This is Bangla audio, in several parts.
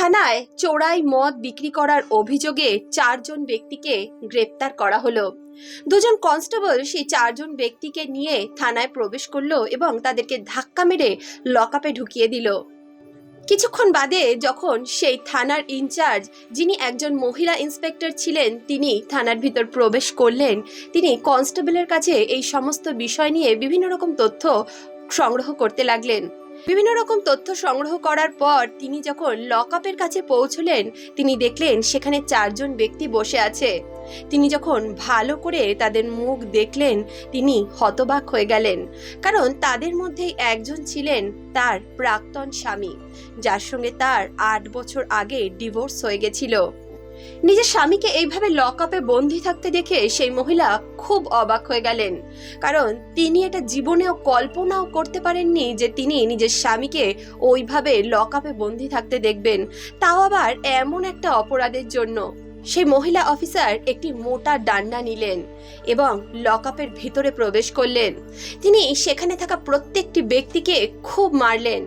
থানায় চোরাই মদ বিক্রি করার অভিযোগে চারজন ব্যক্তিকে গ্রেপ্তার করা হলো। দুজন কনস্টেবল সেই চারজন ব্যক্তিকে নিয়ে থানায় প্রবেশ করল এবং তাদেরকে ধাক্কা মেরে লকআপে ঢুকিয়ে দিল। কিছুক্ষণ বাদে যখন সেই থানার ইনচার্জ, যিনি একজন মহিলা ইন্সপেক্টর ছিলেন, তিনি থানার ভিতর প্রবেশ করলেন। তিনি কনস্টেবলের কাছে এই সমস্ত বিষয় নিয়ে বিভিন্ন রকম তথ্য সংগ্রহ করতে লাগলেন। বিভিন্ন রকম তথ্য সংগ্রহ করার পর তিনি যখন লকআপের কাছে পৌঁছলেন, তিনি দেখলেন সেখানে চারজন ব্যক্তি বসে আছে। তিনি যখন ভালো করে তাদের মুখ দেখলেন, তিনি হতবাক হয়ে গেলেন। কারণ তাদের মধ্যে একজন ছিলেন তার প্রাক্তন স্বামী, যার সঙ্গে তার আট বছর আগে ডিভোর্স হয়ে গেছিল। নিজের স্বামীকে এইভাবে লকআপে বন্দি থাকতে দেখে সেই মহিলা খুব অবাক হয়ে গেলেন। কারণ তিনি এটা জীবনেও কল্পনাও করতে পারেননি যে তিনি নিজের স্বামীকে ওইভাবে লকআপে বন্দি থাকতে দেখবেন। তাও আবার এমন একটা অপরাধের জন্য। সেই মহিলা অফিসার একটি মোটা ডান্ডা নিলেন এবং লকআপের ভিতরে প্রবেশ করলেন। তিনি সেখানে থাকা প্রত্যেকটি ব্যক্তিকে খুব মারলেন।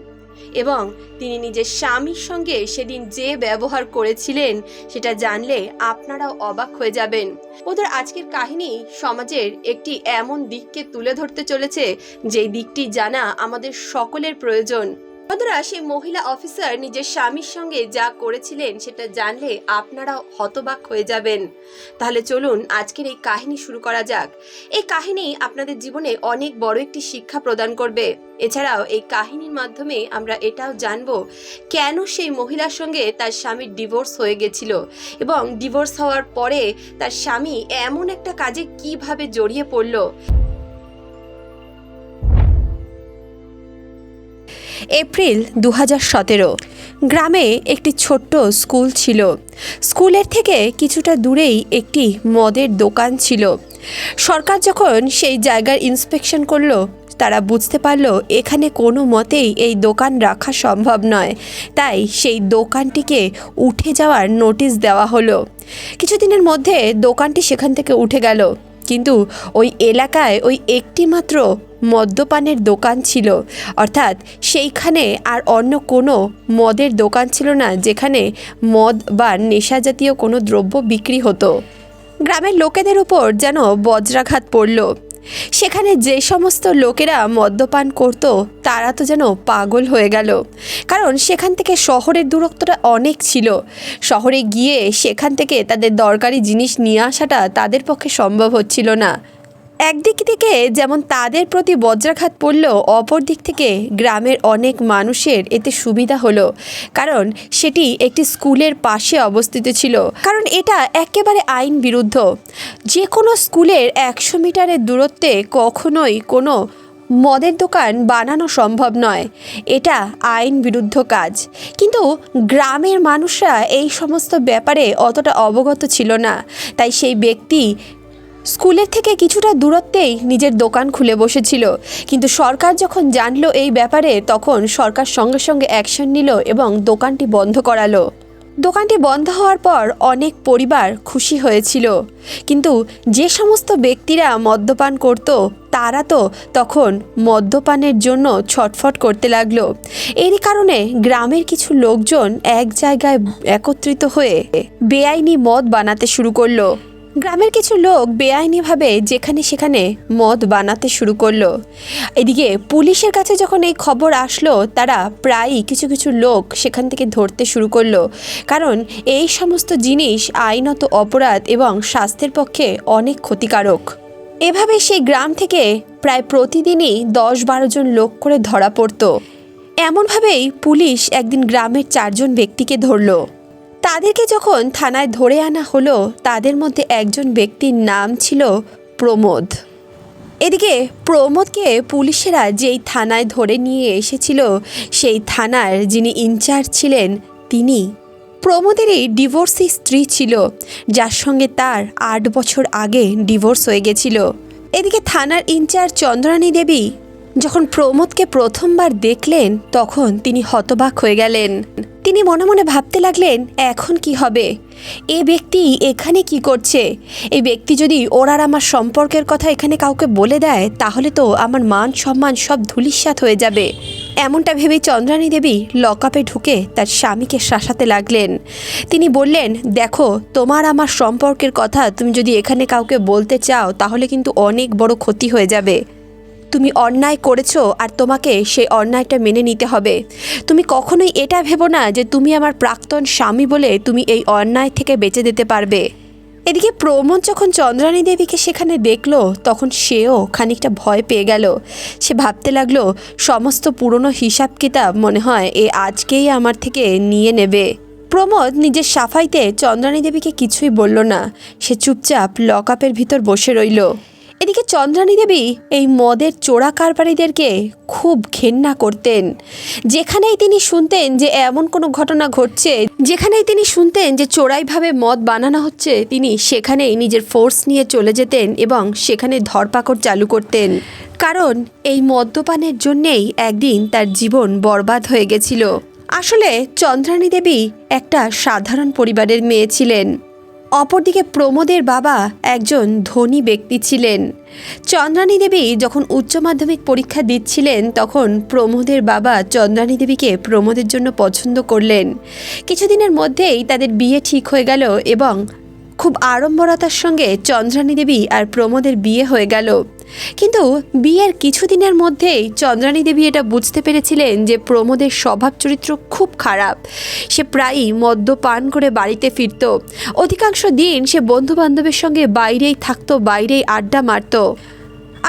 এবং তিনি নিজের স্বামীর সঙ্গে সেদিন যে ব্যবহার করেছিলেন, সেটা জানলে আপনারাও অবাক হয়ে যাবেন। ওদের আজকের কাহিনী সমাজের একটি এমন দিককে তুলে ধরতে চলেছে, যেই দিকটি জানা আমাদের সকলের প্রয়োজন। বন্ধুরা, সেই মহিলা অফিসার নিজের স্বামীর সঙ্গে যা করেছিলেন সেটা জানলে আপনারাও হতবাক হয়ে যাবেন। তাহলে চলুন আজকের এই কাহিনী শুরু করা যাক। এই কাহিনী আপনাদের জীবনে অনেক বড় একটি শিক্ষা প্রদান করবে। এছাড়াও এই কাহিনীর মাধ্যমে আমরা এটাও জানব, কেন সেই মহিলার সঙ্গে তার স্বামীর ডিভোর্স হয়ে গেছিল এবং ডিভোর্স হওয়ার পরে তার স্বামী এমন একটা কাজে কীভাবে জড়িয়ে পড়ল। এপ্রিল দু গ্রামে একটি ছোট্ট স্কুল ছিল। স্কুলের থেকে কিছুটা দূরেই একটি মদের দোকান ছিল। সরকার যখন সেই জায়গার ইন্সপেকশন করল, তারা বুঝতে পারল, এখানে কোনো মতেই এই দোকান রাখা সম্ভব নয়। তাই সেই দোকানটিকে উঠে যাওয়ার নোটিশ দেওয়া হলো। কিছুদিনের মধ্যে দোকানটি সেখান থেকে উঠে গেল। কিন্তু ওই এলাকায় ওই একটি মাত্র মদ্যপানের দোকান ছিল। অর্থাৎ সেইখানে আর অন্য কোনো মদের দোকান ছিল না, যেখানে মদ বা নেশা জাতীয় কোনো দ্রব্য বিক্রি হতো। গ্রামের লোকেদের উপর যেন বজ্রাঘাত পড়ল। সেখানে যে সমস্ত লোকেরা মদ্যপান করত, তারা তো যেন পাগল হয়ে গেল। কারণ সেখান থেকে শহরের দূরত্বটা অনেক ছিল। শহরে গিয়ে সেখান থেকে তাদের দরকারি জিনিস নিয়ে আসাটা তাদের পক্ষে সম্ভব হচ্ছিল না। একদিক থেকে যেমন তাদের প্রতি বজ্রাঘাত পড়ল, অপর দিক থেকে গ্রামের অনেক মানুষের এতে সুবিধা হলো। কারণ সেটি একটি স্কুলের পাশে অবস্থিত ছিল। কারণ এটা একেবারে আইন বিরুদ্ধ। যে কোনো স্কুলের একশো মিটারের দূরত্বে কখনোই কোনো মদের দোকান বানানো সম্ভব নয়। এটা আইন বিরুদ্ধ কাজ। কিন্তু গ্রামের মানুষরা এই সমস্ত ব্যাপারে অতটা অবগত ছিল না। তাই সেই ব্যক্তি স্কুলের থেকে কিছুটা দূরত্বেই নিজের দোকান খুলে বসেছিল। কিন্তু সরকার যখন জানলো এই ব্যাপারে, তখন সরকার সঙ্গে সঙ্গে অ্যাকশন নিল এবং দোকানটি বন্ধ করালো। দোকানটি বন্ধ হওয়ার পর অনেক পরিবার খুশি হয়েছিল। কিন্তু যে সমস্ত ব্যক্তিরা মদ্যপান করত, তারা তো তখন মদ্যপানের জন্য ছটফট করতে লাগল। এরই কারণে গ্রামের কিছু লোকজন এক জায়গায় একত্রিত হয়ে বেআইনি মদ বানাতে শুরু করল। গ্রামের কিছু লোক বেআইনিভাবে যেখানে সেখানে মদ বানাতে শুরু করল। এদিকে পুলিশের কাছে যখন এই খবর আসলো, তারা প্রায়ই কিছু কিছু লোক সেখান থেকে ধরতে শুরু করল। কারণ এই সমস্ত জিনিস আইনত অপরাধ এবং স্বাস্থ্যের পক্ষে অনেক ক্ষতিকারক। এভাবে সেই গ্রাম থেকে প্রায় প্রতিদিনই দশ বারো জন লোক করে ধরা পড়তো। এমনভাবেই পুলিশ একদিন গ্রামের চারজন ব্যক্তিকে ধরলো। তাদেরকে যখন থানায় ধরে আনা হলো, তাদের মধ্যে একজন ব্যক্তির নাম ছিল প্রমোদ। এদিকে প্রমোদকে পুলিশেরা যেই থানায় ধরে নিয়ে এসেছিল, সেই থানার যিনি ইনচার্জ ছিলেন, তিনি। প্রমোদেরই ডিভোর্সি স্ত্রী ছিল, যার সঙ্গে তার আট বছর আগে ডিভোর্স হয়ে গেছিল। এদিকে থানার ইনচার্জ চন্দ্রানী দেবী যখন প্রমোদকে প্রথমবার দেখলেন, তখন তিনি হতবাক হয়ে গেলেন। তিনি মনে মনে ভাবতে লাগলেন, এখন কি হবে? এ ব্যক্তি এখানে কি করছে? এই ব্যক্তি যদি ওর আর আমার সম্পর্কের কথা এখানে কাউকে বলে দেয়, তাহলে তো আমার মান সম্মান সব ধূলিসাৎ হয়ে যাবে। এমনটা ভেবে চন্দ্রানী দেবী লকআপে ঢুকে তার স্বামীকে শাসাতে লাগলেন। তিনি বললেন, দেখো, তোমার আমার সম্পর্কের কথা তুমি যদি এখানে কাউকে বলতে চাও, তাহলে কিন্তু অনেক বড় ক্ষতি হয়ে যাবে। তুমি অন্যায় করেছ আর তোমাকে সেই অন্যায়টা মেনে নিতে হবে। তুমি কখনোই এটা ভেবো না যে তুমি আমার প্রাক্তন স্বামী বলে তুমি এই অন্যায় থেকে বেঁচে যেতে পারবে। এদিকে প্রমোদ যখন চন্দ্রাণী দেবীকে সেখানে দেখল, তখন সেও খানিকটা ভয় পেয়ে গেল। সে ভাবতে লাগল, সমস্ত পুরনো হিসাব কিতাব মনে হয় এ আজকেই আমার থেকে নিয়ে নেবে। প্রমোদ নিজের সাফাইতে চন্দ্রানী দেবীকে কিছুই বলল না। সে চুপচাপ লকআপের ভিতর বসে রইল। এদিকে চন্দ্রানী দেবী এই মদের চোরা কারবারিদেরকে খুব ঘেন্না করতেন। যেখানেই তিনি শুনতেন যে এমন কোনো ঘটনা ঘটছে, যেখানেই তিনি শুনতেন যে চোরাইভাবে মদ বানানো হচ্ছে, তিনি সেখানেই নিজের ফোর্স নিয়ে চলে যেতেন এবং সেখানে ধরপাকড় চালু করতেন। কারণ এই মদ্যপানের জন্যেই একদিন তার জীবন বরবাদ হয়ে গেছিল। আসলে চন্দ্রানী দেবী একটা সাধারণ পরিবারের মেয়ে ছিলেন। অপরদিকে প্রমোদের বাবা একজন ধনী ব্যক্তি ছিলেন। চন্দ্রানী দেবী যখন উচ্চ মাধ্যমিক পরীক্ষা দিচ্ছিলেন, তখন প্রমোদের বাবা চন্দ্রানী দেবীকে প্রমোদের জন্য পছন্দ করলেন। কিছুদিনের মধ্যেই তাদের বিয়ে ঠিক হয়ে গেল এবং খুব আড়ম্বরতার সঙ্গে চন্দ্রাণী দেবী আর প্রমোদের বিয়ে হয়ে গেল। কিন্তু বিয়ের কিছুদিনের মধ্যেই চন্দ্রাণী দেবী এটা বুঝতে পেরেছিলেন যে প্রমোদের স্বভাব চরিত্র খুব খারাপ। সে প্রায়ই মদ্যপান করে বাড়িতে ফিরত। অধিকাংশ দিন সে বন্ধু বান্ধবের সঙ্গে বাইরেই থাকতো, বাইরেই আড্ডা মারতো।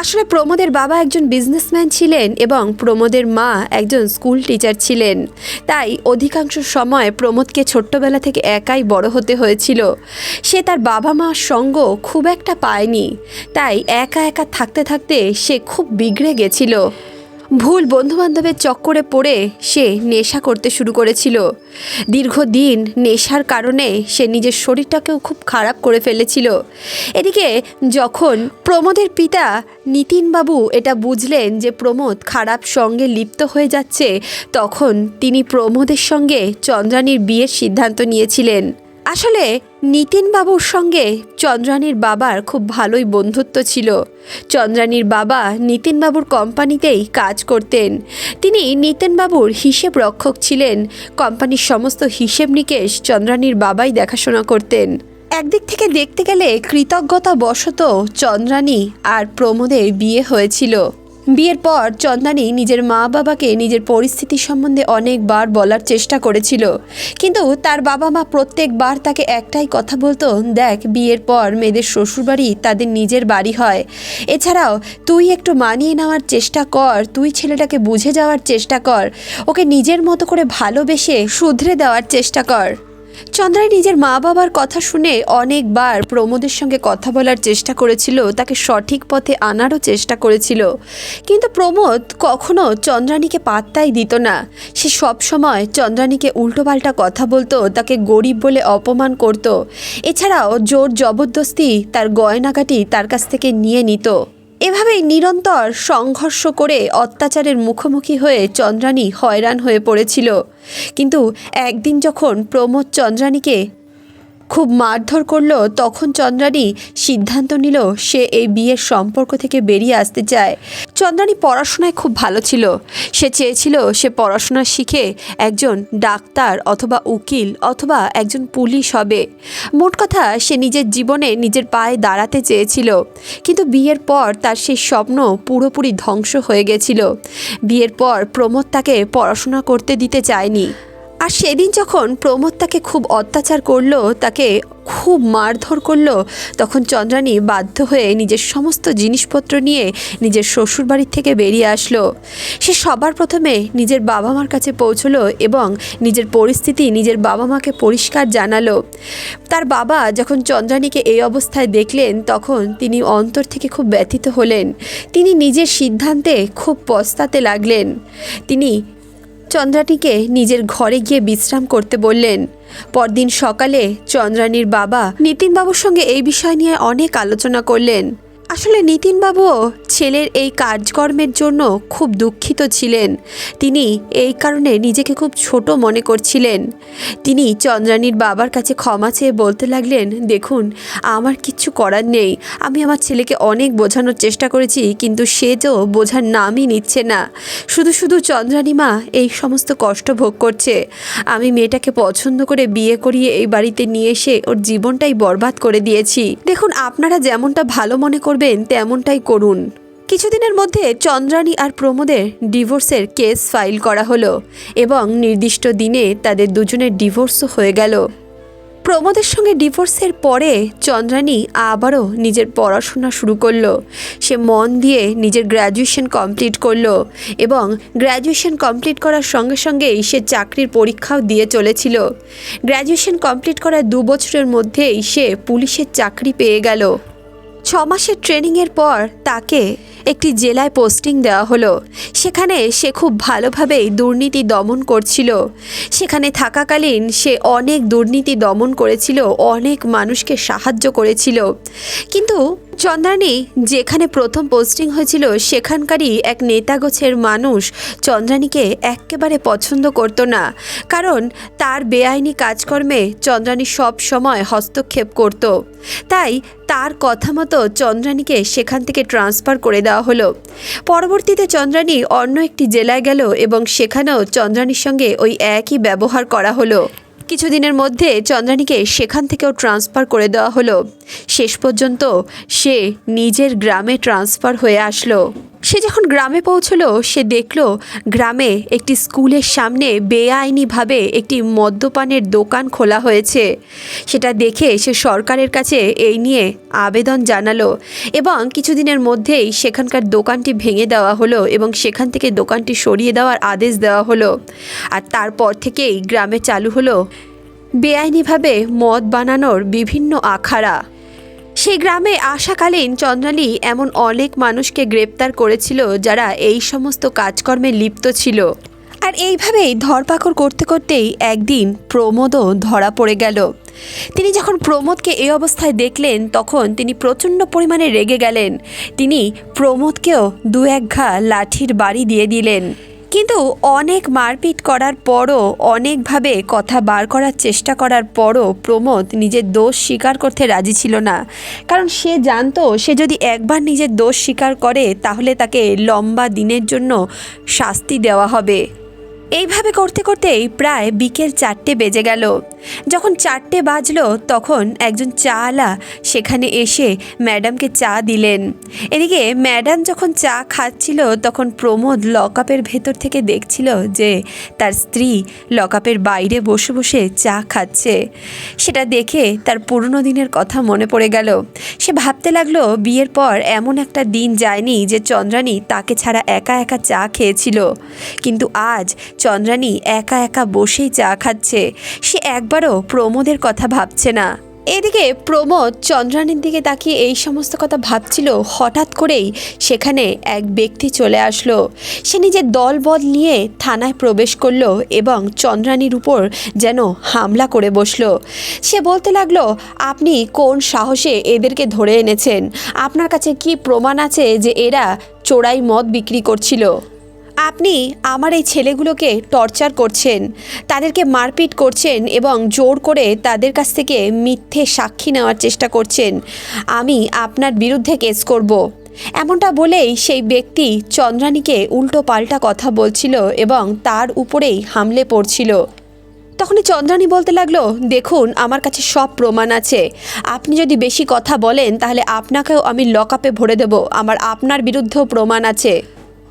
আসলে প্রমোদের বাবা একজন বিজনেসম্যান ছিলেন এবং প্রমোদের মা একজন স্কুল টিচার ছিলেন। তাই অধিকাংশ সময় প্রমোদকে ছোট্টবেলা থেকে একাই বড় হতে হয়েছিল। সে তার বাবা মার সঙ্গ খুব একটা পায়নি। তাই একা একা থাকতে থাকতে সে খুব বিগড়ে গেছিল। ভুল বন্ধুবান্ধবের চক্করে পড়ে সে নেশা করতে শুরু করেছিল। দীর্ঘদিন নেশার কারণে সে নিজের শরীরটাকেও খুব খারাপ করে ফেলেছিল। এদিকে যখন প্রমোদের পিতা নিতিনবাবু এটা বুঝলেন যে প্রমোদ খারাপ সঙ্গে লিপ্ত হয়ে যাচ্ছে, তখন তিনি প্রমোদের সঙ্গে চন্দ্রানীর বিয়ের সিদ্ধান্ত নিয়েছিলেন। আসলে নিতিনবাবুর সঙ্গে চন্দ্রানীর বাবার খুব ভালোই বন্ধুত্ব ছিল। চন্দ্রানীর বাবা নিতিনবাবুর কোম্পানিতেই কাজ করতেন। তিনি নিতিনবাবুর হিসেব রক্ষক ছিলেন। কোম্পানির সমস্ত হিসেব নিকেশ চন্দ্রানীর বাবাই দেখাশোনা করতেন। একদিক থেকে দেখতে গেলে কৃতজ্ঞতা বশত চন্দ্রানী আর প্রমোদের বিয়ে হয়েছিল। বিয়ের পর চন্দানী নিজের মা বাবাকে নিজের পরিস্থিতি সম্বন্ধে অনেকবার বলার চেষ্টা করেছিল। কিন্তু তার বাবা মা প্রত্যেকবার তাকে একটাই কথা বলতো, দেখ, বিয়ের পর মেয়েদের শ্বশুরবাড়ি তাদের নিজের বাড়ি হয়। এছাড়াও তুই একটু মানিয়ে নেওয়ার চেষ্টা কর, তুই ছেলেটাকে বুঝে যাওয়ার চেষ্টা কর, ওকে নিজের মতো করে ভালোবেসে শুধরে দেওয়ার চেষ্টা কর। চন্দ্রাই নিজের মা বাবার কথা শুনে অনেকবার প্রমোদের সঙ্গে কথা বলার চেষ্টা করেছিল, তাকে সঠিক পথে আনারও চেষ্টা করেছিল। কিন্তু প্রমোদ কখনো চন্দ্রানীকে পাত্তাই দিত না। সে সব সময় চন্দ্রানীকে উল্টোপাল্টা কথা বলতো, তাকে গরিব বলে অপমান করত। এছাড়াও জোর জবরদস্তি তার গয়নাকাটি তার কাছ থেকে নিয়ে নিত। এভাবেই নিরন্তর সংঘর্ষ করে অত্যাচারের মুখোমুখি হয়ে চন্দ্রানী হয়রান হয়ে পড়েছিল। কিন্তু একদিন যখন প্রমোদ চন্দ্রানীকে খুব মারধর করল, তখন চন্দ্রানী সিদ্ধান্ত নিল সে এই বিয়ের সম্পর্ক থেকে বেরিয়ে আসতে চায়। চন্দ্রানী পড়াশোনায় খুব ভালো ছিল। সে চেয়েছিল সে পড়াশোনা শিখে একজন ডাক্তার অথবা উকিল অথবা একজন পুলিশ হবে। মোট কথা, সে নিজের জীবনে নিজের পায়ে দাঁড়াতে চেয়েছিল। কিন্তু বিয়ের পর তার সেই স্বপ্ন পুরোপুরি ধ্বংস হয়ে গেছিল। বিয়ের পর প্রমোদ তাকে পড়াশোনা করতে দিতে চায়নি। আর সেদিন যখন প্রমোদ তাকে খুব অত্যাচার করল, তাকে খুব মারধর করল, তখন চন্দ্রানী বাধ্য হয়ে নিজের সমস্ত জিনিসপত্র নিয়ে নিজের শ্বশুরবাড়ির থেকে বেরিয়ে আসলো। সে সবার প্রথমে নিজের বাবা মার কাছে পৌঁছলো এবং নিজের পরিস্থিতি নিজের বাবা মাকে পরিষ্কার জানালো। তার বাবা যখন চন্দ্রানীকে এই অবস্থায় দেখলেন, তখন তিনি অন্তর থেকে খুব ব্যথিত হলেন। তিনি নিজের সিদ্ধান্তে খুব পস্তাতে লাগলেন। তিনি চন্দ্রানীকে নিজের ঘরে গিয়ে বিশ্রাম করতে বললেন। পরদিন সকালে চন্দ্রানীর বাবা নিতিনবাবুর সঙ্গে এই বিষয় নিয়ে অনেক আলোচনা করলেন। আসলে নিতিনবাবু ছেলের এই কাজকর্মের জন্য খুব দুঃখিত ছিলেন। তিনি এই কারণে নিজেকে খুব ছোট মনে করছিলেন। তিনি চন্দ্রানীর বাবার কাছে ক্ষমা চেয়ে বলতে লাগলেন, দেখুন, আমার কিচ্ছু করার নেই। আমি আমার ছেলেকে অনেক বোঝানোর চেষ্টা করেছি, কিন্তু সে তো বোঝার নামই নিচ্ছে না। শুধু শুধু চন্দ্রানিমা এই সমস্ত কষ্ট ভোগ করছে। আমি মেয়েটাকে পছন্দ করে বিয়ে করিয়ে এই বাড়িতে নিয়ে এসে ওর জীবনটাই বরবাদ করে দিয়েছি। দেখুন, আপনারা যেমনটা ভালো মনে করবেন তেমনটাই করুন। কিছুদিনের মধ্যে চন্দ্রানী আর প্রমোদের ডিভোর্সের কেস ফাইল করা হলো এবং নির্দিষ্ট দিনে তাদের দুজনের ডিভোর্সও হয়ে গেল। প্রমোদের সঙ্গে ডিভোর্সের পরে চন্দ্রানী আবারও নিজের পড়াশোনা শুরু করল। সে মন দিয়ে নিজের গ্র্যাজুয়েশন কমপ্লিট করল এবং গ্র্যাজুয়েশন কমপ্লিট করার সঙ্গে সঙ্গেই সে চাকরির পরীক্ষাও দিয়ে চলেছিল। গ্র্যাজুয়েশন কমপ্লিট করার দু বছরের মধ্যেই সে পুলিশের চাকরি পেয়ে গেল। ছ মাসের ট্রেনিংয়ের পর তাকে একটি জেলায় পোস্টিং দেওয়া হলো। সেখানে সে খুব ভালোভাবেই দুর্নীতি দমন করছিল। সেখানে থাকাকালীন সে অনেক দুর্নীতি দমন করেছিল, অনেক মানুষকে সাহায্য করেছিল। কিন্তু চন্দ্রানী, যেখানে প্রথম পোস্টিং হয়েছিল, সেখানকারই এক নেতাগোছের মানুষ চন্দ্রানীকে একেবারে পছন্দ করতো না। কারণ তার বেআইনি কাজকর্মে চন্দ্রানী সব সময় হস্তক্ষেপ করত। তাই তার কথা মতো চন্দ্রানীকে সেখান থেকে ট্রান্সফার করে দেওয়া হলো। পরবর্তীতে চন্দ্রানী অন্য একটি জেলায় গেল এবং সেখানেও চন্দ্রানীর সঙ্গে ওই একই ব্যবহার করা হলো। কিছুদিনের মধ্যে চন্দ্রানীকে সেখান থেকেও ট্রান্সফার করে দেওয়া হলো। শেষ পর্যন্ত সে নিজের গ্রামে ট্রান্সফার হয়ে আসলো। সে যখন গ্রামে পৌঁছলো, সে দেখল গ্রামে একটি স্কুলের সামনে বেআইনিভাবে একটি মদ্যপানের দোকান খোলা হয়েছে। সেটা দেখে সে সরকারের কাছে এই নিয়ে আবেদন জানালো এবং কিছুদিনের মধ্যেই সেখানকার দোকানটি ভেঙে দেওয়া হলো এবং সেখান থেকে দোকানটি সরিয়ে দেওয়ার আদেশ দেওয়া হলো। আর তারপর থেকেই গ্রামে চালু হলো বেআইনিভাবে মদ বানানোর বিভিন্ন আখাড়া। সেই গ্রামে আসাকালীন চন্দ্রালী এমন অনেক মানুষকে গ্রেপ্তার করেছিল যারা এই সমস্ত কাজকর্মে লিপ্ত ছিল। আর এইভাবেই ধরপাকড় করতে করতেই একদিন প্রমোদও ধরা পড়ে গেল। তিনি যখন প্রমোদকে এই অবস্থায় দেখলেন, তখন তিনি প্রচণ্ড পরিমাণে রেগে গেলেন। তিনি প্রমোদকেও দু এক ঘা লাঠির বাড়ি দিয়ে দিলেন। কিন্তু অনেক মারপিট করার পরও, অনেকভাবে কথা বার করার চেষ্টা করার পরও প্রমোদ নিজের দোষ স্বীকার করতে রাজি ছিল না। কারণ সে জানতো, সে যদি একবার নিজের দোষ স্বীকার করে, তাহলে তাকে লম্বা দিনের জন্য শাস্তি দেওয়া হবে। এইভাবে করতে করতেই প্রায় বিকেল চারটে বেজে গেল। যখন চারটে বাজলো, তখন একজন চাওয়ালা সেখানে এসে ম্যাডামকে চা দিলেন। এদিকে ম্যাডাম যখন চা খাচ্ছিল, তখন প্রমোদ লকআপের ভেতর থেকে দেখছিল যে তার স্ত্রী লকআপের বাইরে বসে বসে চা খাচ্ছে। সেটা দেখে তার পুরনো দিনের কথা মনে পড়ে গেল। সে ভাবতে লাগল, বিয়ের পর এমন একটা দিন যায়নি যে চন্দ্রানী তাকে ছাড়া একা একা চা খেয়েছিল। কিন্তু আজ চন্দ্রানী একা একা বসেই চা খাচ্ছে। সে একবারও প্রমোদের কথা ভাবছে না। এদিকে প্রমোদ চন্দ্রানীর দিকে তাকিয়ে এই সমস্ত কথা ভাবছিল, হঠাৎ করেই সেখানে এক ব্যক্তি চলে আসলো। সে নিজের দলবল নিয়ে থানায় প্রবেশ করল এবং চন্দ্রানীর উপর যেন হামলা করে বসল। সে বলতে লাগল, আপনি কোন সাহসে এদেরকে ধরে এনেছেন? আপনার কাছে কি প্রমাণ আছে যে এরা চোরাই মদ বিক্রি করছিল? আপনি আমার এই ছেলেগুলোকে টর্চার করছেন, তাদেরকে মারপিট করছেন এবং জোর করে তাদের কাছ থেকে মিথ্যে সাক্ষী নেওয়ার চেষ্টা করছেন, আমি আপনার বিরুদ্ধে কেস করব। এমনটা বলেই সেই ব্যক্তি চন্দ্রানীকে উল্টো পাল্টা কথা বলছিল এবং তার উপরেই হামলে পড়ছিল। তখনই চন্দ্রানী বলতে লাগল, দেখুন, আমার কাছে সব প্রমাণ আছে। আপনি যদি বেশি কথা বলেন, তাহলে আপনাকেও আমি লকআপে ভরে দেব। আমার আপনার বিরুদ্ধেও প্রমাণ আছে।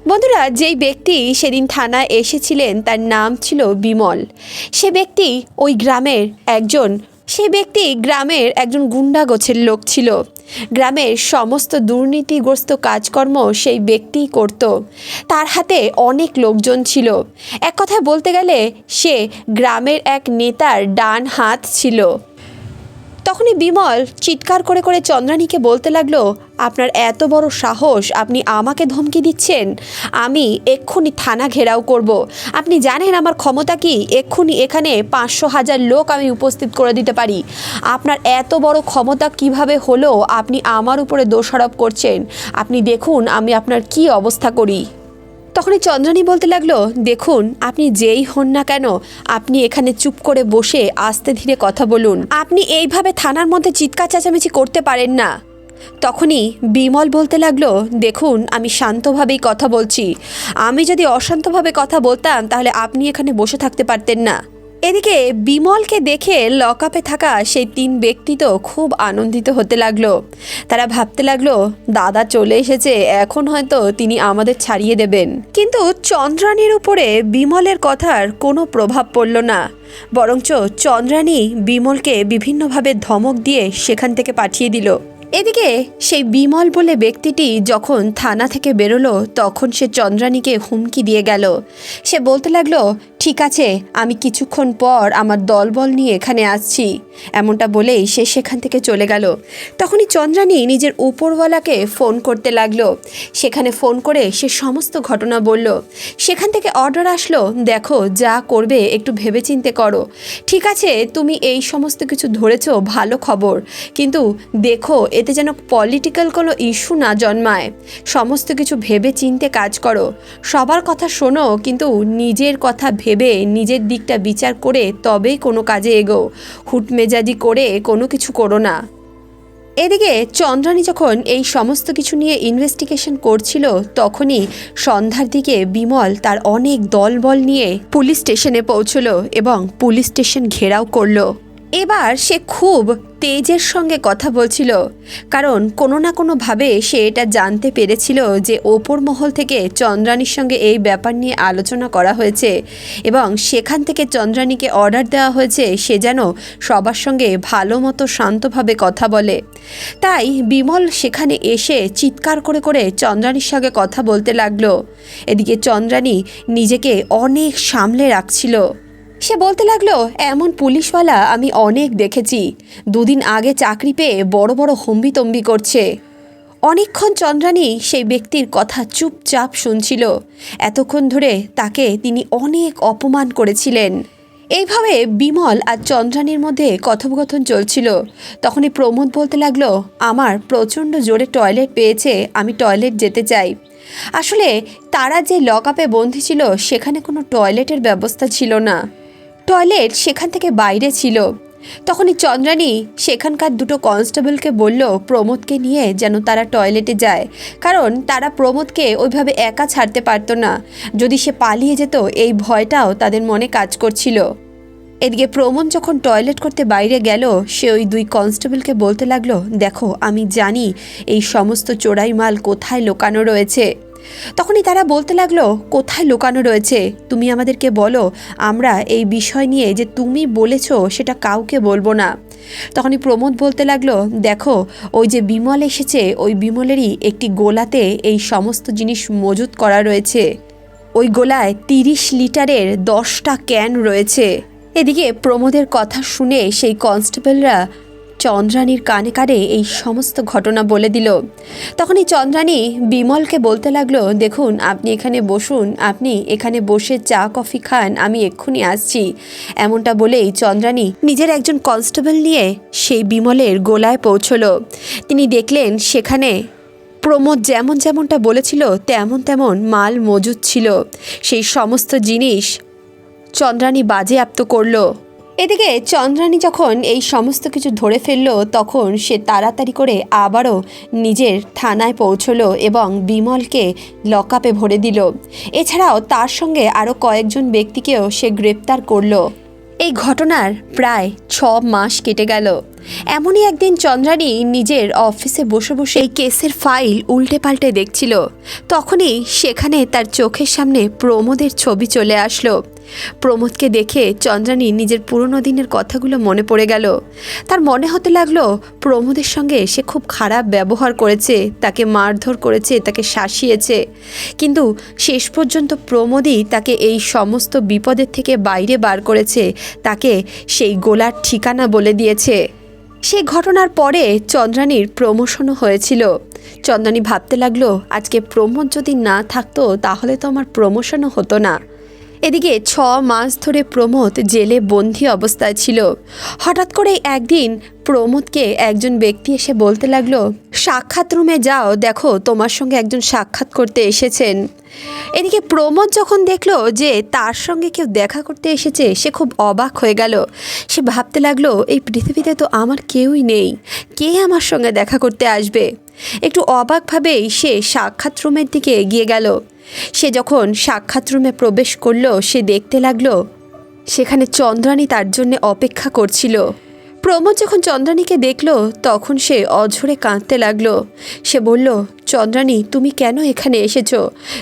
বন্ধুরা, যেই ব্যক্তি সেদিন থানায় এসেছিলেন, তার নাম ছিল বিমল। সে ব্যক্তি ওই গ্রামের একজন, সে ব্যক্তি গ্রামের একজন গুন্ডা গোছের লোক ছিল। গ্রামের সমস্ত দুর্নীতিগ্রস্ত কাজকর্ম সেই ব্যক্তিই করত। তার হাতে অনেক লোকজন ছিল। এক কথায় বলতে গেলে, সে গ্রামের এক নেতার ডান হাত ছিল। তখনই বিমল চিৎকার করে করে চন্দ্রানীকে বলতে লাগল, আপনার এত বড় সাহস, আপনি আমাকে ধমকি দিচ্ছেন? আমি এক্ষুনি থানা ঘেরাও করব। আপনি জানেন আমার ক্ষমতা কি? এক্ষুনি এখানে পাঁচশো হাজার লোক আমি উপস্থিত করে দিতে পারি। আপনার এত বড় ক্ষমতা কীভাবে হলো? আপনি আমার উপরে দোষারোপ করছেন। আপনি দেখুন, আমি আপনার কি অবস্থা করি? তখনই চন্দ্রানী বলতে লাগল, দেখুন, আপনি যেই হন না কেন, আপনি এখানে চুপ করে বসে আস্তে ধীরে কথা বলুন। আপনি এইভাবে থানার মধ্যে চিৎকার চেঁচামেচি করতে পারেন না। তখনই বিমল বলতে লাগল, দেখুন, আমি শান্তভাবেই কথা বলছি। আমি যদি অশান্তভাবে কথা বলতাম, তাহলে আপনি এখানে বসে থাকতে পারতেন না। এদিকে বিমলকে দেখে লকআপে থাকা সেই তিন ব্যক্তি তো খুব আনন্দিত হতে লাগল। তারা ভাবতে লাগল, দাদা চলে এসেছে, এখন হয়তো তিনি আমাদের ছাড়িয়ে দেবেন। কিন্তু চন্দ্রানীর উপরে বিমলের কথার কোনো প্রভাব পড়ল না। বরঞ্চ চন্দ্রানী বিমলকে বিভিন্নভাবে ধমক দিয়ে সেখান থেকে পাঠিয়ে দিল। এদিকে, সেই বিমল বলে ব্যক্তিটি যখন থানা থেকে বেরোলো, তখন সে চন্দ্রানীকে হুমকি দিয়ে গেল। সে বলতে লাগল, ঠিক আছে, আমি কিছুক্ষণ পর আমার দলবল নিয়ে এখানে আসছি। এমনটা বলেই সে সেখান থেকে চলে গেল। তখনই চন্দ্রানী নিজের উপরওয়ালাকে ফোন করতে লাগল। সেখানে ফোন করে সে সমস্ত ঘটনা বলল। সেখান থেকে অর্ডার আসলো, দেখো, যা করবে একটু ভেবেচিন্তে করো। ঠিক আছে, তুমি এই সমস্ত কিছু ধরেছো, ভালো খবর। কিন্তু দেখো এতে যেন পলিটিক্যাল কোনো ইস্যু না জন্মায়। সমস্ত কিছু ভেবে চিনতে কাজ করো। সবার কথা শোনো, কিন্তু নিজের কথা ভেবে নিজের দিকটা বিচার করে তবেই কোনো কাজে এগো। হুট মেজাজি করে কোনো কিছু করো না। এদিকে চন্দ্রানী যখন এই সমস্ত কিছু নিয়ে ইনভেস্টিগেশন করছিল, তখনই সন্ধ্যার দিকে বিমল তার অনেক দলবল নিয়ে পুলিশ স্টেশনে পৌঁছলো এবং পুলিশ স্টেশন ঘেরাও করল। এবার সে খুব তেজের সঙ্গে কথা বলছিল, কারণ কোনো না কোনোভাবে সে এটা জানতে পেরেছিল যে ওপর মহল থেকে চন্দ্রানীর সঙ্গে এই ব্যাপার নিয়ে আলোচনা করা হয়েছে এবং সেখান থেকে চন্দ্রানীকে অর্ডার দেওয়া হয়েছে সে যেন সবার সঙ্গে ভালো মতো শান্তভাবে কথা বলে। তাই বিমল সেখানে এসে চিৎকার করে করে চন্দ্রানীর সঙ্গে কথা বলতে লাগল। এদিকে চন্দ্রানী নিজেকে অনেক সামলে রাখছিল। সে বলতে লাগল, এমন পুলিশওয়ালা আমি অনেক দেখেছি। দুদিন আগে চাকরি পেয়ে বড় বড় হম্বিতম্বি করছে। অনেকক্ষণ চন্দ্রানী সেই ব্যক্তির কথা চুপচাপ শুনছিল। এতক্ষণ ধরে তাকে তিনি অনেক অপমান করেছিলেন। এইভাবে বিমল আর চন্দ্রানীর মধ্যে কথোপকথন চলছিল। তখনই প্রমোদ বলতে লাগল, আমার প্রচণ্ড জোরে টয়লেট পেয়েছে, আমি টয়লেট যেতে চাই। আসলে তারা যে লকআপে বন্দি ছিল, সেখানে কোনো টয়লেটের ব্যবস্থা ছিল না। টয়লেট সেখান থেকে বাইরে ছিল। তখনই চন্দ্রানী সেখানকার দুটো কনস্টেবলকে বলল, প্রমোদকে নিয়ে যেন তারা টয়লেটে যায়। কারণ তারা প্রমোদকে ওইভাবে একা ছাড়তে পারতো না। যদি সে পালিয়ে যেত, এই ভয়টাও তাদের মনে কাজ করছিল। এদিকে প্রমোদ যখন টয়লেট করতে বাইরে গেল, সে ওই দুই কনস্টেবলকে বলতে লাগল, দেখো, আমি জানি এই সমস্ত চোরাই মাল কোথায় লুকানো রয়েছে। তখনই তারা বলতে লাগল, কোথায় লুকানো রয়েছে? তুমি আমাদেরকে বলো, আমরা এই বিষয় নিয়ে যে তুমি বলেছ সেটা কাউকে বলব না। তখনই প্রমোদ বলতে লাগল, দেখো, ওই যে বিমল এসেছে, ওই বিমলেরই একটি গোলাতে এই সমস্ত জিনিস মজুত করা রয়েছে। ওই গোলায় তিরিশ লিটারের দশটা ক্যান রয়েছে। এদিকে প্রমোদের কথা শুনে সেই কনস্টেবলরা চন্দ্রানীর কানে কানে এই সমস্ত ঘটনা বলে দিল। তখন এই চন্দ্রানী বিমলকে বলতে লাগল, দেখুন, আপনি এখানে বসুন, আপনি এখানে বসে চা, কফি খান, আমি এক্ষুনি আসছি। এমনটা বলেই চন্দ্রানী নিজের একজন কনস্টেবল নিয়ে সেই বিমলের গোলায় পৌঁছলো। তিনি দেখলেন সেখানে প্রমোদ যেমন যেমনটা বলেছিল, তেমন তেমন মাল মজুদ ছিল। সেই সমস্ত জিনিস চন্দ্রানী বাজেয়াপ্ত করল। এদিকে চন্দ্রানী যখন এই সমস্ত কিছু ধরে ফেলল, তখন সে তাড়াতাড়ি করে আবারও নিজের থানায় পৌঁছলো এবং বিমলকে লকআপে ভরে দিল। এছাড়াও তার সঙ্গে আরও কয়েকজন ব্যক্তিকেও সে গ্রেপ্তার করল। এই ঘটনার প্রায় ছ মাস কেটে গেল। এমনই একদিন চন্দ্রানী নিজের অফিসে বসে বসে এই কেসের ফাইল উল্টে পাল্টে দেখছিল। তখনই সেখানে তার চোখের সামনে প্রমোদের ছবি চলে আসলো। প্রমোদকে দেখে চন্দ্রানী নিজের পুরনো দিনের কথাগুলো মনে পড়ে গেল। তার মনে হতে লাগল, প্রমোদের সঙ্গে সে খুব খারাপ ব্যবহার করেছে, তাকে মারধর করেছে, তাকে শাসিয়েছে। কিন্তু শেষ পর্যন্ত প্রমোদই তাকে এই সমস্ত বিপদের থেকে বাইরে বার করেছে, তাকে সেই গোলার ঠিকানা বলে দিয়েছে। সেই ঘটনার পরে চন্দ্রানীর প্রমোশনও হয়েছিল। চন্দ্রানী ভাবতে লাগল, আজকে প্রমোদ যদি না থাকতো, তাহলে তো আমার প্রমোশনও হতো না। এদিকে ছ মাস ধরে প্রমোদ জেলে বন্দি অবস্থায় ছিল। হঠাৎ করেই একদিন প্রমোদকে একজন ব্যক্তি এসে বলতে লাগল, সাক্ষাৎ রুমে যাও, দেখো তোমার সঙ্গে একজন সাক্ষাৎ করতে এসেছেন। এদিকে প্রমোদ যখন দেখল যে তার সঙ্গে কেউ দেখা করতে এসেছে, সে খুব অবাক হয়ে গেল। সে ভাবতে লাগল, এই পৃথিবীতে তো আমার কেউই নেই, কে আমার সঙ্গে দেখা করতে আসবে? একটু অবাকভাবেই সে সাক্ষাৎ রুমের দিকে এগিয়ে গেল। সে যখন সাক্ষাৎ রুমে প্রবেশ করল, সে দেখতে লাগল, সেখানে চন্দ্রাণী তার জন্য অপেক্ষা করছিল। প্রমোদ যখন চন্দ্রাণীকে দেখল, তখন সে অঝরে কাঁদতে লাগল। সে বলল, চন্দ্রাণী, তুমি কেন এখানে এসেছ?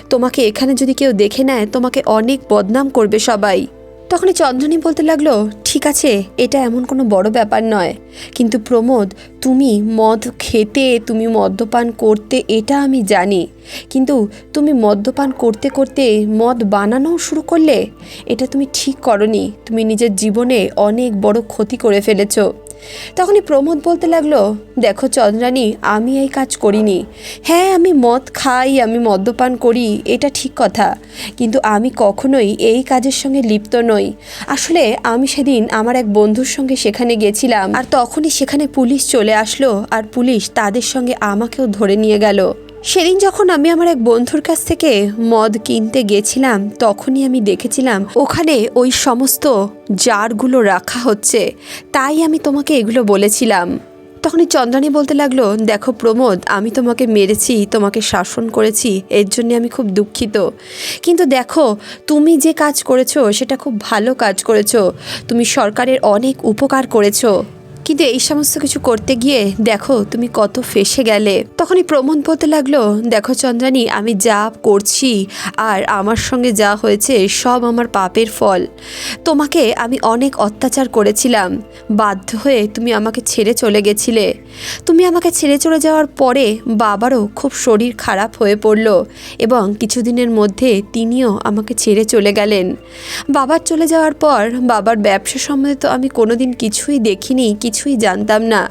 তোমাকে এখানে যদি কেউ দেখে নেয়, তোমাকে অনেক বদনাম করবে সবাই। তখনই চন্দ্রনী বলতে লাগল, ঠিক আছে, এটা এমন কোনো বড় ব্যাপার নয়। কিন্তু প্রমোদ, তুমি মদ খেতে, তুমি মদ্যপান করতে, এটা আমি জানি। কিন্তু তুমি মদ্যপান করতে করতে মদ বানানোও শুরু করলে? এটা তুমি ঠিক করনি। তুমি নিজের জীবনে অনেক বড় ক্ষতি করে ফেলেছো। তখনই প্রমোদ বলতে লাগল, দেখো চন্দ্রানী, আমি এই কাজ করিনি। হ্যাঁ আমি মদ খাই, আমি মদ্যপান করি, এটা ঠিক কথা। কিন্তু আমি কখনোই এই কাজের সঙ্গে লিপ্ত নই। আসলে আমি সেদিন আমার এক বন্ধুর সঙ্গে সেখানে গেছিলাম, আর তখনই সেখানে পুলিশ চলে আসলো, আর পুলিশ তাদের সঙ্গে আমাকেও ধরে নিয়ে গেল। সেদিন যখন আমি আমার এক বন্ধুর কাছ থেকে মদ কিনতে গেছিলাম, তখনই আমি দেখেছিলাম ওখানে ওই সমস্ত জারগুলো রাখা হচ্ছে। তাই আমি তোমাকে এগুলো বলেছিলাম। তখনই চন্দ্রানী বলতে লাগল, দেখো প্রমোদ, আমি তোমাকে মেরেছি, তোমাকে শাসন করেছি, এর জন্য আমি খুব দুঃখিত। কিন্তু দেখো, তুমি যে কাজ করেছ, সেটা খুব ভালো কাজ করেছ। তুমি সরকারের অনেক উপকার করেছ। কিন্তু এই সমস্ত কিছু করতে গিয়ে দেখো তুমি কত ফেসে গেলে। তখনই প্রমোদ বলতে লাগল, দেখো চন্দ্রানী, আমি যা করছি আর আমার সঙ্গে যা হয়েছে সব আমার পাপের ফল। তোমাকে আমি অনেক অত্যাচার করেছিলাম। বাধ্য হয়ে তুমি আমাকে ছেড়ে চলে গেছিলে। তুমি আমাকে ছেড়ে চলে যাওয়ার পরে বাবারও খুব শরীর খারাপ হয়ে পড়ল এবং কিছুদিনের মধ্যে তিনিও আমাকে ছেড়ে চলে গেলেন। বাবার চলে যাওয়ার পর বাবার ব্যবসা সম্বন্ধে তো আমি কোনোদিন কিছুই দেখিনি কিছুই জানতাম না।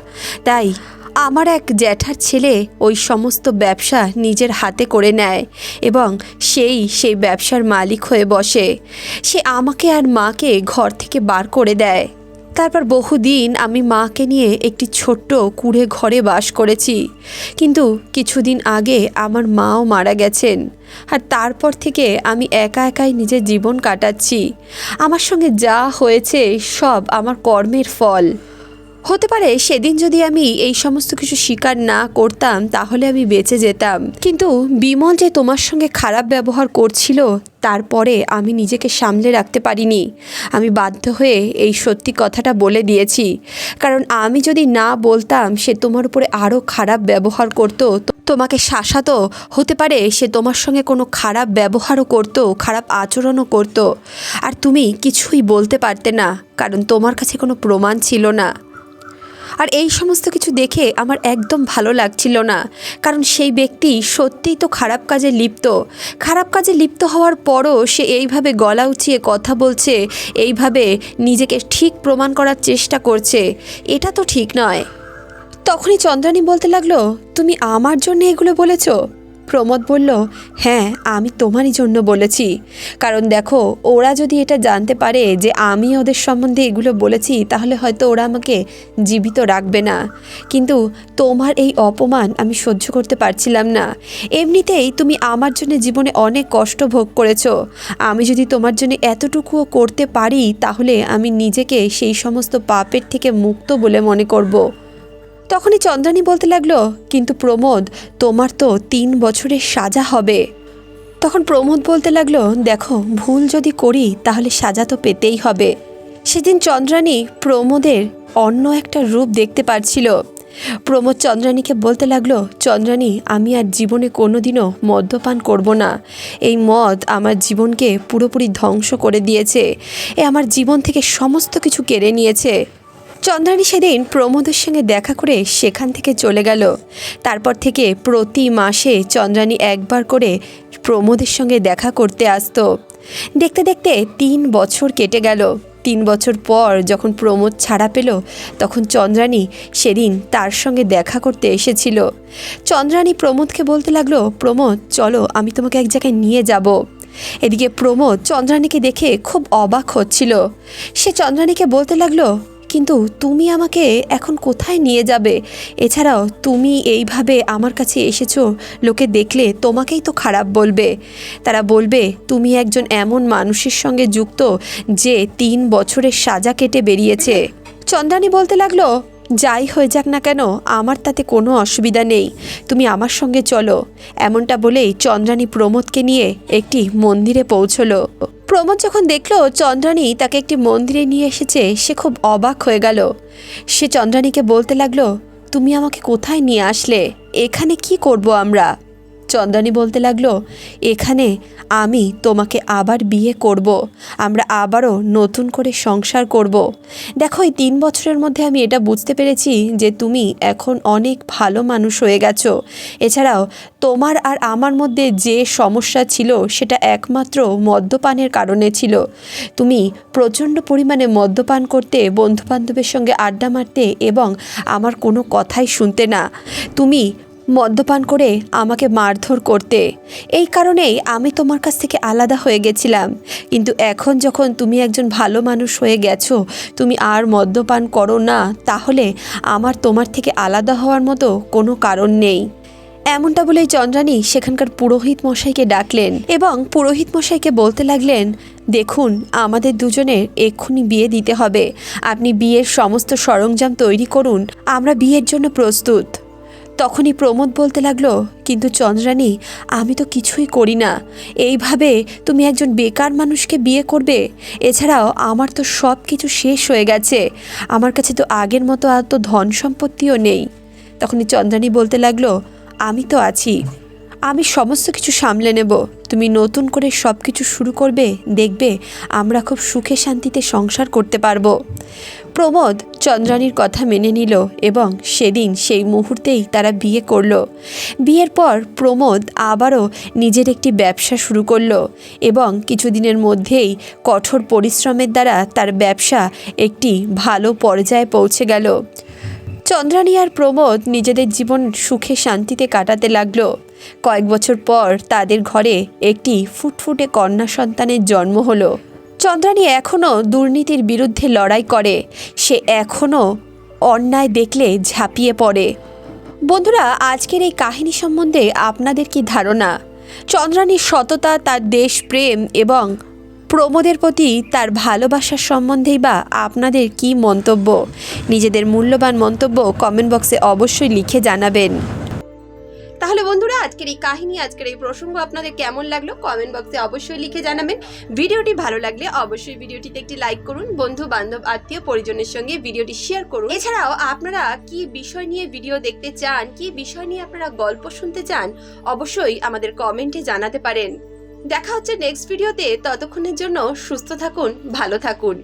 তাই আমার এক জ্যাঠার ছেলে ওই সমস্ত ব্যবসা নিজের হাতে করে নেয় এবং সেই সেই ব্যবসার মালিক হয়ে বসে। সে আমাকে আর মাকে ঘর থেকে বার করে দেয়। তারপর বহুদিন আমি মাকে নিয়ে একটি ছোট্ট কুড়ে ঘরে বাস করেছি। কিন্তু কিছুদিন আগে আমার মাও মারা গেছেন। আর তারপর থেকে আমি একা একাই নিজের জীবন কাটাচ্ছি। আমার সঙ্গে যা হয়েছে সব আমার কর্মের ফল। হতে পারে সেদিন যদি আমি এই সমস্ত কিছু স্বীকার না করতাম, তাহলে আমি বেঁচে যেতাম। কিন্তু বিমল যে তোমার সঙ্গে খারাপ ব্যবহার করছিল, তারপরে আমি নিজেকে সামলে রাখতে পারিনি। আমি বাধ্য হয়ে এই সত্যি কথাটা বলে দিয়েছি। কারণ আমি যদি না বলতাম, সে তোমার উপরে আরও খারাপ ব্যবহার করতো। তোমাকে শাসাতো, হতে পারে সে তোমার সঙ্গে কোনো খারাপ ব্যবহারও করতো, খারাপ আচরণও করতো। আর তুমি কিছুই বলতে পারতে না, কারণ তোমার কাছে কোনো প্রমাণ ছিল না। আর এই সমস্ত কিছু দেখে আমার একদম ভালো লাগছিল না। কারণ সেই ব্যক্তি সত্যিই তো খারাপ কাজে লিপ্ত। খারাপ কাজে লিপ্ত হওয়ার পরও সে এইভাবে গলা উঁচিয়ে কথা বলছে, এইভাবে নিজেকে ঠিক প্রমাণ করার চেষ্টা করছে। এটা তো ঠিক নয়। তখনই চন্দ্রাণী বলতে লাগল, তুমি আমার জন্য এগুলো বলেছ? প্রমোদ বলল হ্যাঁ আমি তোমারই জন্য বলেছি। কারণ দেখো, ওরা যদি এটা জানতে পারে যে আমি ওদের সম্বন্ধে এগুলো বলেছি, তাহলে হয়তো ওরা আমাকে জীবিত রাখবে না। কিন্তু তোমার এই অপমান আমি সহ্য করতে পারছিলাম না। এমনিতেই তুমি আমার জন্য জীবনে অনেক কষ্ট ভোগ করেছ। আমি যদি তোমার জন্য এতটুকুও করতে পারি, তাহলে আমি নিজেকে সেই সমস্ত পাপের থেকে মুক্ত বলে মনে করব। তখনই চন্দ্রানী বলতে লাগল, কিন্তু প্রমোদ, তোমার তো তিন বছরের সাজা হবে। তখন প্রমোদ বলতে লাগল, দেখো, ভুল যদি করি, তাহলে সাজা তো পেতেই হবে। সেদিন চন্দ্রানী প্রমোদের অন্য একটা রূপ দেখতে পারছিল। প্রমোদ চন্দ্রানীকে বলতে লাগল, চন্দ্রানী, আমি আর জীবনে কোনোদিনও মদ্যপান করব না। এই মদ আমার জীবনকে পুরোপুরি ধ্বংস করে দিয়েছে। এ আমার জীবন থেকে সমস্ত কিছু কেড়ে নিয়েছে। চন্দ্রানী সেদিন প্রমোদের সঙ্গে দেখা করে সেখান থেকে চলে গেল। তারপর থেকে প্রতি মাসে চন্দ্রানী একবার করে প্রমোদের সঙ্গে দেখা করতে আসতো। দেখতে দেখতে তিন বছর কেটে গেল। তিন বছর পর যখন প্রমোদ ছাড়া পেল, তখন চন্দ্রানী সেদিন তার সঙ্গে দেখা করতে এসেছিল। চন্দ্রানী প্রমোদকে বলতে লাগল, প্রমোদ, চলো, আমি তোমাকে এক জায়গায় নিয়ে যাব। এদিকে প্রমোদ চন্দ্রানীকে দেখে খুব অবাক হচ্ছিল। সে চন্দ্রানীকে বলতে লাগল কিন্তু তুমি আমাকে এখন কোথায় নিয়ে যাবে? এছাড়াও, তুমি এইভাবে আমার কাছে এসেছ, লোকে দেখলে তোমাকেই তো খারাপ বলবে। তারা বলবে, তুমি একজন এমন মানুষের সঙ্গে যুক্ত যে তিন বছরের সাজা কেটে বেরিয়েছে। চন্দ্রানী বলতে লাগল, যাই হয়ে যাক না কেন, আমার তাতে কোনো অসুবিধা নেই। তুমি আমার সঙ্গে চলো। এমনটা বলেই চন্দ্রানী প্রমোদকে নিয়ে একটি মন্দিরে পৌঁছলো। প্রমোদ যখন দেখল চন্দ্রাণী তাকে একটি মন্দিরে নিয়ে এসেছে, সে খুব অবাক হয়ে গেল। সে চন্দ্রাণীকে বলতে লাগল, তুমি আমাকে কোথায় নিয়ে আসলে? এখানে কি করব আমরা? চন্দ্রানী বলতে লাগল, এখানে আমি তোমাকে আবার বিয়ে করব। আমরা আবারও নতুন করে সংসার করব। দেখো, এই তিন বছরের মধ্যে আমি এটা বুঝতে পেরেছি যে তুমি এখন অনেক ভালো মানুষ হয়ে গেছো এছাড়াও, তোমার আর আমার মধ্যে যে সমস্যা ছিল, সেটা একমাত্র মদ্যপানের কারণে ছিল তুমি প্রচণ্ড পরিমাণে মদ্যপান করতে, বন্ধুবান্ধবের সঙ্গে আড্ডা মারতে এবং আমার কোনো কথাই শুনতে না তুমি মদ্যপান করে আমাকে মারধর করতে। এই কারণেই আমি তোমার কাছ থেকে আলাদা হয়ে গেছিলাম। কিন্তু এখন যখন তুমি একজন ভালো মানুষ হয়ে গেছো, তুমি আর মদ্যপান করো না, তাহলে আমার তোমার থেকে আলাদা হওয়ার মতো কোনো কারণ নেই। এমনটা বলেই চন্দ্রানী সেখানকার পুরোহিত মশাইকে ডাকলেন এবং পুরোহিত মশাইকে বলতে লাগলেন, দেখুন, আমাদের দুজনের এক্ষুনি বিয়ে দিতে হবে। আপনি বিয়ের সমস্ত সরঞ্জাম তৈরি করুন। আমরা বিয়ের জন্য প্রস্তুত। তখনই প্রমোদ বলতে লাগল, কিন্তু চন্দ্রানী, আমি তো কিছুই করি না। এইভাবে তুমি একজন বেকার মানুষকে বিয়ে করবে? এছাড়াও আমার তো সব কিছু শেষ হয়ে গেছে। আমার কাছে তো আগের মতো আর তো ধন সম্পত্তিও নেই। তখনই চন্দ্রানী বলতে লাগল, আমি তো আছি। আমি সমস্ত কিছু সামলে নেব। তুমি নতুন করে সব কিছু শুরু করবে, দেখবে আমরা খুব সুখে শান্তিতে সংসার করতে পারব। প্রমোদ চন্দ্রানীর কথা মেনে নিল এবং সেদিন সেই মুহূর্তেই তারা বিয়ে করল। বিয়ের পর প্রমোদ আবারও নিজের একটি ব্যবসা শুরু করল এবং কিছুদিনের মধ্যেই কঠোর পরিশ্রমের দ্বারা তার ব্যবসা একটি ভালো পর্যায়ে পৌঁছে গেল। চন্দ্রানী আর প্রমোদ নিজেদের জীবন সুখে শান্তিতে কাটাতে লাগল। কয়েক বছর পর তাদের ঘরে একটি ফুটফুটে কন্যা সন্তানের জন্ম হলো। চন্দ্রানী এখনও দুর্নীতির বিরুদ্ধে লড়াই করে। সে এখনও অন্যায় দেখলে ঝাঁপিয়ে পড়ে। বন্ধুরা, আজকের এই কাহিনী সম্বন্ধে আপনাদের কি ধারণা? চন্দ্রানীর সততা, তার দেশপ্রেম এবং প্রমোদের প্রতি তার ভালোবাসার সম্বন্ধেই বা আপনাদের কি মন্তব্য? নিজেদের মূল্যবান মন্তব্য কমেন্ট বক্সে অবশ্যই লিখে জানাবেন। তাহলে বন্ধুরা, আজকের এই কাহিনী, আজকের এই প্রসঙ্গ আপনাদের কেমন লাগল? কমেন্ট বক্সে অবশ্যই লিখে জানাবেন। ভিডিওটি ভালো লাগলে অবশ্যই ভিডিওটিতে একটি লাইক করুন। বন্ধু, বান্ধব, আত্মীয়, পরিজনের সঙ্গে ভিডিওটি শেয়ার করুন। এছাড়াও আপনারা কি বিষয় নিয়ে ভিডিও দেখতে চান, কি বিষয় নিয়ে আপনারা গল্প শুনতে চান, অবশ্যই আমাদের কমেন্টে জানাতে পারেন। দেখা হচ্ছে নেক্সট ভিডিওতে ততক্ষণের জন্য সুস্থ থাকুন, ভালো থাকুন।